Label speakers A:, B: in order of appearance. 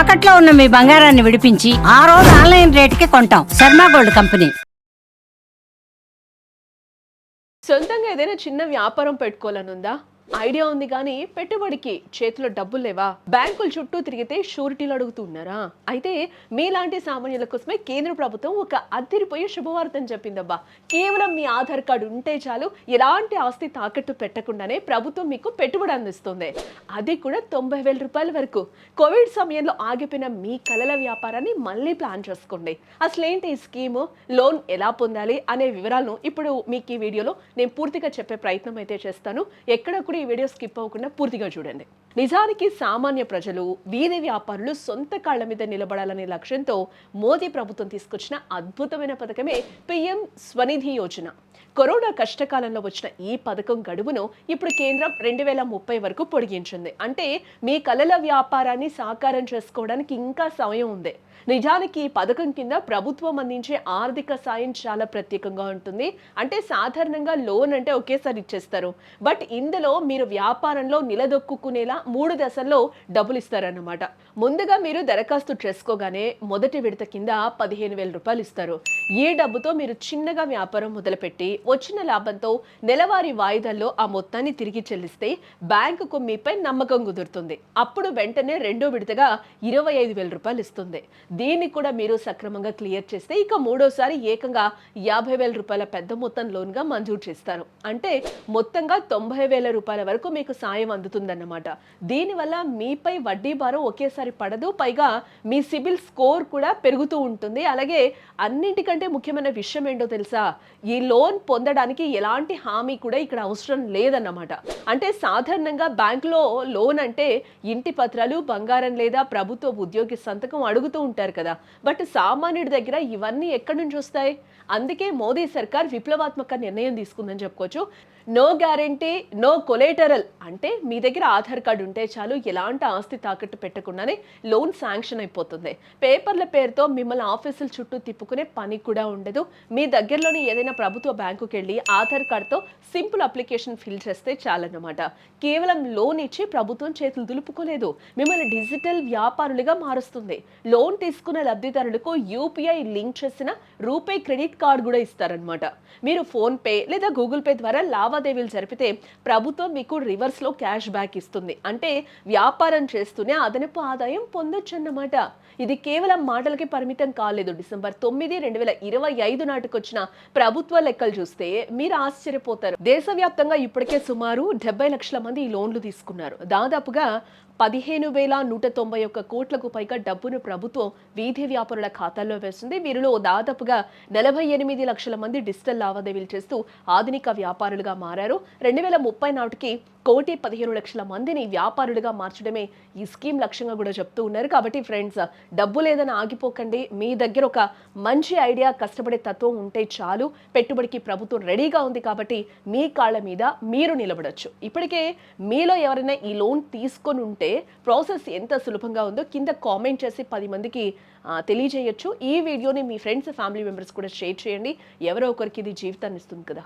A: తాకట్లో ఉన్న మీ బంగారాన్ని విడిపించి ఆ రోజు ఆన్లైన్ రేటుకి కొంటాం. Sharma gold company.
B: సొంతంగా ఏదైనా చిన్న వ్యాపారం పెట్టుకోవాలని ఉందా ఐడియా ఉంది కానీ పెట్టుబడికి చేతిలో డబ్బులు లేవా? బ్యాంకుల చుట్టూ తిరిగితే షూరిటీలు అడుగుతున్నారా అయితే మీలాంటి సామాన్యుల కోసమే కేంద్ర ప్రభుత్వం ఒక అద్దరిపోయే శుభవార్తను చెప్పిందబ్బా. కేవలం మీ ఆధార్ కార్డు ఉంటే చాలు ఎలాంటి ఆస్తి తాకట్టు పెట్టకుండానే ప్రభుత్వం మీకు పెట్టుబడి అందిస్తుంది. అది కూడా తొంభై వేల రూపాయల వరకు. కోవిడ్ సమయంలో ఆగిపోయిన మీ కలల వ్యాపారాన్ని మళ్ళీ ప్లాన్ చేసుకోండి. అసలేంటి ఈ స్కీము? లోన్ ఎలా పొందాలి? అనే వివరాలను ఇప్పుడు మీకు ఈ వీడియోలో నేను పూర్తిగా చెప్పే ప్రయత్నం అయితే చేస్తాను. ఎక్కడ కూడా ఈ వీడియో స్కిప్ అవ్వకుండా పూర్తిగా చూడండి. నిజానికి సామాన్య ప్రజలు వీధి వ్యాపారులు సొంత కాళ్ళ మీద నిలబడాలనే లక్ష్యంతో మోదీ ప్రభుత్వం తీసుకొచ్చిన అద్భుతమైన పథకమే పిఎం స్వనిధి యోజన. కరోనా కష్టకాలంలో వచ్చిన ఈ పథకం గడువును ఇప్పుడు కేంద్రం రెండు వేల ముప్పై వరకు పొడిగించింది. అంటే మీ కలల వ్యాపారాన్ని సాకారం చేసుకోవడానికి ఇంకా సమయం ఉంది. నిజానికి ఈ పథకం కింద ప్రభుత్వం అందించే ఆర్థిక సాయం చాలా ప్రత్యేకంగా ఉంటుంది. అంటే సాధారణంగా లోన్ అంటే ఒకేసారి ఇచ్చేస్తారు. బట్ ఇందులో మీరు వ్యాపారంలో నిలదొక్కునేలా మూడు దశల్లో డబ్బులు ఇస్తారన్నమాట ముందుగా మీరు దరఖాస్తు చేసుకోగానే మొదటి విడత కింద పదిహేను వేల రూపాయలు ఇస్తారు. ఈ డబ్బుతో మీరు చిన్నగా వ్యాపారం మొదలుపెట్టి వచ్చిన లాభంతో నెలవారీ వాయిదాల్లో ఆ మొత్తాన్ని తిరిగి చెల్లిస్తే బ్యాంకుకు మీపై నమ్మకం కుదురుతుంది. అప్పుడు వెంటనే రెండో విడతగా ఇరవై ఐదు వేల రూపాయలు ఇస్తుంది. దీన్ని కూడా మీరు సక్రమంగా క్లియర్ చేస్తే ఇక మూడోసారి ఏకంగా యాభై వేల రూపాయల పెద్ద మొత్తం లోన్గా మంజూరు చేస్తారు. అంటే మొత్తంగా తొంభై వేల రూపాయల వరకు మీకు సాయం అందుతుందన్నమాట. దీనివల్ల మీపై వడ్డీ భారం ఒకేసారి పడదు పైగా మీ సిబిల్ స్కోర్ కూడా పెరుగుతూ ఉంటుంది. అలాగే అన్నింటికంటే ముఖ్యమైన విషయం ఏంటో తెలుసా? ఈ లోన్ పొందడానికి ఎలాంటి హామీ కూడా ఇక్కడ అవసరం లేదన్నమాట. అంటే సాధారణంగా బ్యాంకులో లోన్ అంటే ఇంటి పత్రాలు బంగారం లేదా ప్రభుత్వ ఉద్యోగి సంతకం అడుగుతూ ఉంటారు. కదా. బట్ సామాన్యుడి దగ్గర ఇవన్నీ ఎక్కడి నుంచి వస్తాయి? అందుకే మోదీ సర్కార్ విప్లవాత్మక నిర్ణయం తీసుకుందని చెప్పుకోవచ్చు. నో గ్యారంటీ నో కొలేటరల్ అంటే మీ దగ్గర ఆధార్ కార్డు ఉంటే చాలు ఎలాంటి ఆస్తి తాకట్టు పెట్టకుండానే లోన్ శాంక్షన్ అయిపోతుంది. పేపర్ల పేరుతో మిమ్మల్ని ఆఫీసుల చుట్టూ తిప్పుకునే పని కూడా ఉండదు. మీ దగ్గరలోని ఏదైనా ప్రభుత్వ బ్యాంకుకి వెళ్ళి ఆధార్ కార్డుతో సింపుల్ అప్లికేషన్ ఫిల్ చేస్తే చాలన్నమాట. కేవలం లోన్ ఇచ్చి ప్రభుత్వం చేతులు దులుపుకోలేదు. మిమ్మల్ని డిజిటల్ వ్యాపారులుగా మారుస్తుంది. లోన్ తీసుకున్న లబ్ధిదారులకు యూపీఐ లింక్ చేసిన రూపే క్రెడిట్ కార్డు కూడా ఇస్తారనమాట మీరు ఫోన్ పే లేదా గూగుల్ పే ద్వారా లావాదేవీలు జరిపితే ప్రభుత్వం మీకు రివర్స్లో క్యాష్ బ్యాక్ ఇస్తుంది. అంటే వ్యాపారం చేస్తూనే అదనపు ఆదాయం పొందొచ్చు అన్నమాట ఇది కేవలం మాటలకి పరిమితం కాలేదు. డిసెంబర్ తొమ్మిది రెండు వేల ఇరవై ఐదు నాటికొచ్చిన ప్రభుత్వ లెక్కలు చూస్తే మీరు ఆశ్చర్యపోతారు. దేశవ్యాప్తంగా ఇప్పటికే సుమారు డెబ్బై లక్షల మంది ఈ లోన్లు తీసుకున్నారు. దాదాపుగా పదిహేను వేల నూట తొంభై ఒక్క కోట్లకు పైగా డబ్బును ప్రభుత్వం వీధి వ్యాపారుల ఖాతాల్లో వేస్తుంది వీరిలో దాదాపుగా నలభై ఎనిమిది లక్షల మంది డిజిటల్ లావాదేవీలు చేస్తూ ఆధునిక వ్యాపారులుగా మారారు. రెండు వేల ముప్పై నాటికి కోటి పదిహేను లక్షల మందిని వ్యాపారులుగా మార్చడమే ఈ స్కీమ్ లక్ష్యంగా కూడా చెప్తూ ఉన్నారు. కాబట్టి ఫ్రెండ్స్ డబ్బు లేదని ఆగిపోకండి. మీ దగ్గర ఒక మంచి ఐడియా కష్టపడే తత్వం ఉంటే చాలు. పెట్టుబడికి ప్రభుత్వం రెడీగా ఉంది కాబట్టి మీ కాళ్ళ మీద మీరు నిలబడొచ్చు. ఇప్పటికే మీలో ఎవరైనా ఈ లోన్ తీసుకొని ఉంటే ప్రాసెస్ ఎంత సులభంగా ఉందో కింద కామెంట్ చేసి పది మందికి తెలియజేయచ్చు తెలియజేయొచ్చు. ఈ వీడియోని మీ ఫ్రెండ్స్ ఫ్యామిలీ మెంబర్స్ కూడా షేర్ చేయండి. ఎవరో ఒకరికి ఇది జీవితాన్ని ఇస్తుంది కదా.